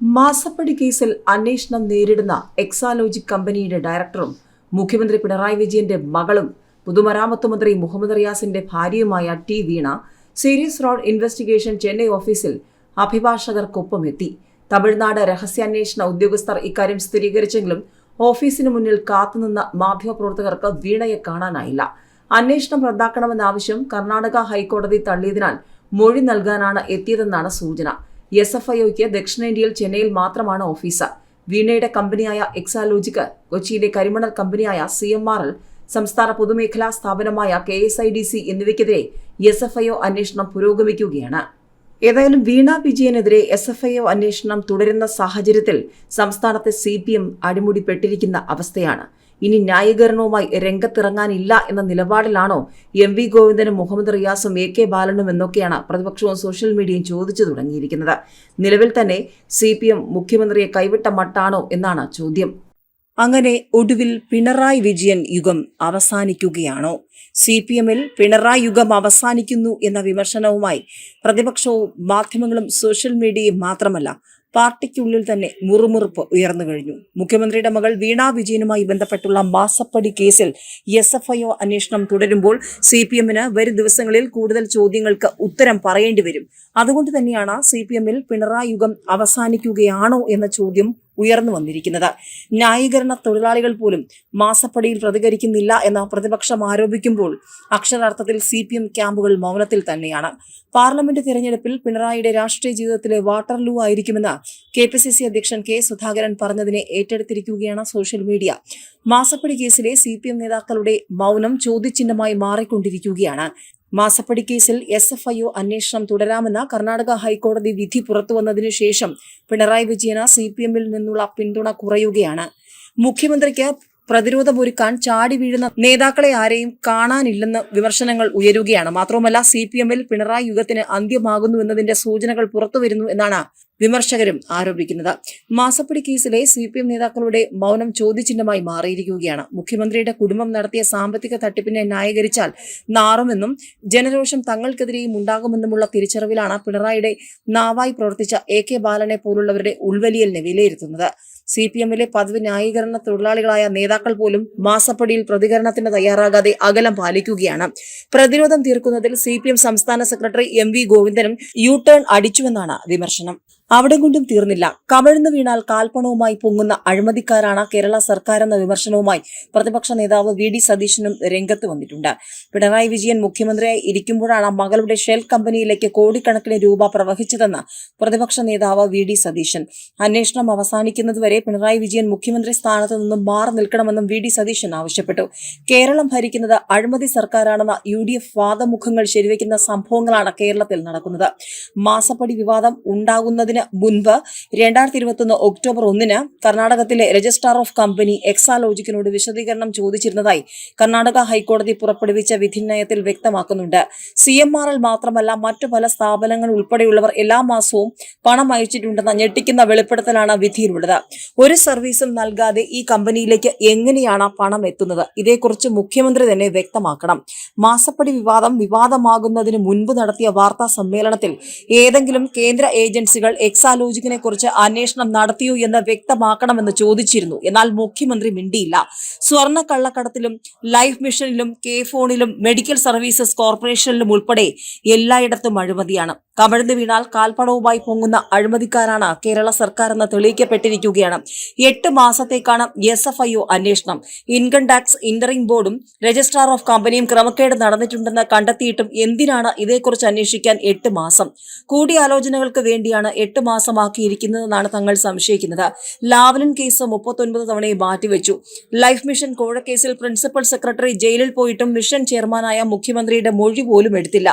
മാസപ്പടി കേസിൽ അന്വേഷണം നേരിടുന്ന എക്സാലോജിക് കമ്പനിയുടെ ഡയറക്ടറും മുഖ്യമന്ത്രി പിണറായി വിജയന്റെ മകളും പൊതുമരാമത്ത് മന്ത്രി മുഹമ്മദ് റിയാസിന്റെ ഭാര്യയുമായ T Veena serious fraud investigation Chennai ഓഫീസിൽ അഭിഭാഷകർക്കൊപ്പം എത്തി തമിഴ്നാട് രഹസ്യാന്വേഷണ ഉദ്യോഗസ്ഥർ ഇക്കാര്യം സ്ഥിരീകരിച്ചെങ്കിലും ഓഫീസിന് മുന്നിൽ കാത്തുനിന്ന മാധ്യമപ്രവർത്തകർക്ക് വീണയെ കാണാനായില്ല. അന്വേഷണം റദ്ദാക്കണമെന്ന ആവശ്യം കർണാടക ഹൈക്കോടതി തള്ളിയതിനാൽ മൊഴി നൽകാനാണ് എത്തിയതെന്നാണ് സൂചന. എസ് എഫ് ഐഒയ്ക്ക് ദക്ഷിണേന്ത്യയിൽ ചെന്നൈയിൽ മാത്രമാണ് ഓഫീസ്. വീണയുടെ കമ്പനിയായ എക്സാലോജിക്ക് കൊച്ചിയിലെ കരിമണൽ കമ്പനിയായ സി എം ആർ എൽ സംസ്ഥാന പൊതുമേഖലാ സ്ഥാപനമായ K S I D C എന്നിവയ്ക്കെതിരെ S F IO അന്വേഷണം പുരോഗമിക്കുകയാണ്. ഏതായാലും വീണ വിജയനെതിരെ എസ് എഫ് ഐഒ അന്വേഷണം തുടരുന്ന സാഹചര്യത്തിൽ സംസ്ഥാനത്തെ സി പി എം അടിമുടിപ്പെട്ടിരിക്കുന്ന അവസ്ഥയാണ്. ഇനി ന്യായീകരണവുമായി രംഗത്തിറങ്ങാനില്ല എന്ന നിലപാടിലാണോ എം വി ഗോവിന്ദനും മുഹമ്മദ് റിയാസും എ കെ ബാലനും എന്നൊക്കെയാണ് പ്രതിപക്ഷവും സോഷ്യൽ മീഡിയയും ചോദിച്ചു തുടങ്ങിയിരിക്കുന്നത്. നിലവിൽ തന്നെ സി മുഖ്യമന്ത്രിയെ കൈവിട്ട മട്ടാണോ എന്നാണ് ചോദ്യം. അങ്ങനെ ഒടുവിൽ പിണറായി വിജയൻ യുഗം അവസാനിക്കുകയാണോ? സി പി എമ്മിൽ പിണറായി യുഗം അവസാനിക്കുന്നു എന്ന വിമർശനവുമായി പ്രതിപക്ഷവും മാധ്യമങ്ങളും സോഷ്യൽ മീഡിയയും മാത്രമല്ല പാർട്ടിക്കുള്ളിൽ തന്നെ മുറുമുറുപ്പ് ഉയർന്നു കഴിഞ്ഞു. മുഖ്യമന്ത്രിയുടെ മകൾ വീണ വിജയനുമായി ബന്ധപ്പെട്ടുള്ള മാസപ്പടി കേസിൽ എസ് എഫ് ഐ ഒ അന്വേഷണം തുടരുമ്പോൾ സി പി എമ്മിന് വരും ദിവസങ്ങളിൽ കൂടുതൽ ചോദ്യങ്ങൾക്ക് ഉത്തരം പറയേണ്ടി വരും. അതുകൊണ്ട് തന്നെയാണ് സി പി എമ്മിൽ പിണറായി യുഗം അവസാനിക്കുകയാണോ എന്ന ചോദ്യം ഉയർന്നു വന്നിരിക്കുന്നത്. ന്യായീകരണ തൊഴിലാളികൾ പോലും മാസപ്പടിയിൽ പ്രതികരിക്കുന്നില്ല എന്ന പ്രതിപക്ഷം ആരോപിക്കുമ്പോൾ അക്ഷരാർത്ഥത്തിൽ സി പി എം ക്യാമ്പുകൾ മൗനത്തിൽ തന്നെയാണ്. പാർലമെന്റ് തിരഞ്ഞെടുപ്പിൽ പിണറായിയുടെ രാഷ്ട്രീയ ജീവിതത്തിലെ വാട്ടർലൂ ആയിരിക്കുമെന്ന് കെ പി സി സി അധ്യക്ഷൻ കെ സുധാകരൻ പറഞ്ഞതിനെ ഏറ്റെടുത്തിരിക്കുകയാണ് സോഷ്യൽ മീഡിയ. മാസപ്പടി കേസിലെ സി പി എം നേതാക്കളുടെ മൗനം ചോദ്യചിഹ്നമായി മാറിക്കൊണ്ടിരിക്കുകയാണ്. മാസപ്പടി കേസിൽ എസ് എഫ് ഐ ഒ അന്വേഷണം തുടരാമെന്ന കർണാടക ഹൈക്കോടതി വിധി പുറത്തുവന്നതിനു ശേഷം പിണറായി വിജയന് സി പി എമ്മിൽ നിന്നുള്ള പിന്തുണ കുറയുകയാണ്. മുഖ്യമന്ത്രിക്ക് പ്രതിരോധമൊരുക്കാൻ ചാടി വീഴുന്ന നേതാക്കളെ ആരെയും കാണാനില്ലെന്ന് വിമർശനങ്ങൾ ഉയരുകയാണ്. മാത്രവുമല്ല സി പി എമ്മിൽ പിണറായി യുഗത്തിന് അന്ത്യമാകുന്നു എന്നതിന്റെ സൂചനകൾ പുറത്തുവരുന്നു എന്നാണ് വിമർശകരും ആരോപിക്കുന്നത്. മാസപ്പടി കേസിലെ സി പി എം നേതാക്കളുടെ മൗനം ചോദ്യചിഹ്നമായി മാറിയിരിക്കുകയാണ്. മുഖ്യമന്ത്രിയുടെ കുടുംബം നടത്തിയ സാമ്പത്തിക തട്ടിപ്പിനെ ന്യായീകരിച്ചാൽ നാറുമെന്നും ജനരോഷം തങ്ങൾക്കെതിരെയും ഉണ്ടാകുമെന്നുമുള്ള തിരിച്ചറിവിലാണ് പിണറായിയുടെ നാവായി പ്രവർത്തിച്ച എ കെ ബാലനെ പോലുള്ളവരുടെ ഉൾവലിയലിനെ വിലയിരുത്തുന്നത്. സി പി എമ്മിലെ പദവി ന്യായീകരണ തൊഴിലാളികളായ നേതാക്കൾ പോലും മാസപ്പടിയിൽ പ്രതികരണത്തിന് തയ്യാറാകാതെ അകലം പാലിക്കുകയാണ്. പ്രതിരോധം തീർക്കുന്നതിൽ സി സംസ്ഥാന സെക്രട്ടറി എം വി ഗോവിന്ദനും യു ടേൺ അടിച്ചുവെന്നാണ് വിമർശനം. അവിടെ കൊണ്ടും തീർന്നില്ല. കമഴ്ന്നു വീണാൽ കാൽപ്പണവുമായി പൊങ്ങുന്ന അഴിമതിക്കാരാണ് കേരള സർക്കാർ എന്ന വിമർശനവുമായി പ്രതിപക്ഷ നേതാവ് വി ഡി സതീശനും രംഗത്ത് വന്നിട്ടുണ്ട്. പിണറായി വിജയൻ മുഖ്യമന്ത്രിയായി ഇരിക്കുമ്പോഴാണ് മകളുടെ ഷെൽ കമ്പനിയിലേക്ക് കോടിക്കണക്കിന് രൂപ പ്രവഹിച്ചതെന്ന് പ്രതിപക്ഷ നേതാവ് വി ഡി സതീശൻ. അന്വേഷണം അവസാനിക്കുന്നതുവരെ പിണറായി വിജയൻ മുഖ്യമന്ത്രി സ്ഥാനത്ത് നിന്നും മാറി നിൽക്കണമെന്നും വി ഡി സതീശൻ ആവശ്യപ്പെട്ടു. കേരളം ഭരിക്കുന്നത് അഴിമതി സർക്കാരാണെന്ന യു ഡി എഫ് വാദമുഖങ്ങൾ ശരിവയ്ക്കുന്ന സംഭവങ്ങളാണ് കേരളത്തിൽ നടക്കുന്നത്. മാസപ്പടി വിവാദം ഉണ്ടാകുന്നതിന് മുൻപ് രണ്ടായിരത്തി ഇരുപത്തൊന്ന് ഒക്ടോബർ ഒന്നിന് കർണാടകത്തിലെ രജിസ്ട്രാർ ഓഫ് കമ്പനി എക്സാലോജിക്കിനോട് വിശദീകരണം ചോദിച്ചിരുന്നതായി കർണാടക ഹൈക്കോടതി പുറപ്പെടുവിച്ച വിധിന്യായത്തിൽ വ്യക്തമാക്കുന്നുണ്ട്. സി എം ആർ എൽ മാത്രമല്ല മറ്റു പല സ്ഥാപനങ്ങൾ ഉൾപ്പെടെയുള്ളവർ എല്ലാ മാസവും പണം അയച്ചിട്ടുണ്ടെന്ന ഞെട്ടിക്കുന്ന വെളിപ്പെടുത്തലാണ് വിധിയിലുള്ളത്. ഒരു സർവീസും നൽകാതെ ഈ കമ്പനിയിലേക്ക് എങ്ങനെയാണ് പണം എത്തുന്നത്? ഇതേക്കുറിച്ച് മുഖ്യമന്ത്രി തന്നെ വ്യക്തമാക്കണം. മാസപ്പടി വിവാദം വിവാദമാകുന്നതിന് മുൻപ് നടത്തിയ വാർത്താ സമ്മേളനത്തിൽ ഏതെങ്കിലും കേന്ദ്ര ഏജൻസികൾ എക്സാലോജിക്കിനെ കുറിച്ച് അന്വേഷണം നടത്തിയോ എന്ന് വ്യക്തമാക്കണമെന്ന് ചോദിച്ചിരുന്നു. എന്നാൽ മുഖ്യമന്ത്രി മിണ്ടിയില്ല. സ്വർണ കള്ളക്കടത്തിലും ലൈഫ് മിഷനിലും കെ ഫോണിലും മെഡിക്കൽ സർവീസസ് കോർപ്പറേഷനിലും ഉൾപ്പെടെ എല്ലായിടത്തും അഴിമതിയാണ്. കമിഴ്ന്നു വീണാൽ കാൽപ്പണവുമായി പൊങ്ങുന്ന അഴിമതിക്കാരാണ് കേരള സർക്കാർ എന്ന് തെളിയിക്കപ്പെട്ടിരിക്കുകയാണ്. എട്ട് മാസത്തേക്കാണ് എസ് എഫ് ഐ ഒ അന്വേഷണം. ഇൻകം ടാക്സ് ഇന്ററിംഗ് ബോർഡും രജിസ്ട്രാർ ഓഫ് കമ്പനിയും ക്രമക്കേട് നടന്നിട്ടുണ്ടെന്ന് കണ്ടെത്തിയിട്ടും എന്തിനാണ് ഇതേക്കുറിച്ച് അന്വേഷിക്കാൻ എട്ട് മാസം? കൂടിയാലോചനകൾക്ക് വേണ്ടിയാണ് എട്ട് മാസമാക്കിയിരിക്കുന്നതെന്നാണ് തങ്ങൾ സംശയിക്കുന്നത്. ലാവലിൻ കേസ് മുപ്പത്തൊൻപത് തവണയെ മാറ്റിവെച്ചു. ലൈഫ് മിഷൻ കോഴക്കേസിൽ പ്രിൻസിപ്പൽ സെക്രട്ടറി ജയിലിൽ പോയിട്ടും മിഷൻ ചെയർമാനായ മുഖ്യമന്ത്രിയുടെ മൊഴി പോലും എടുത്തില്ല.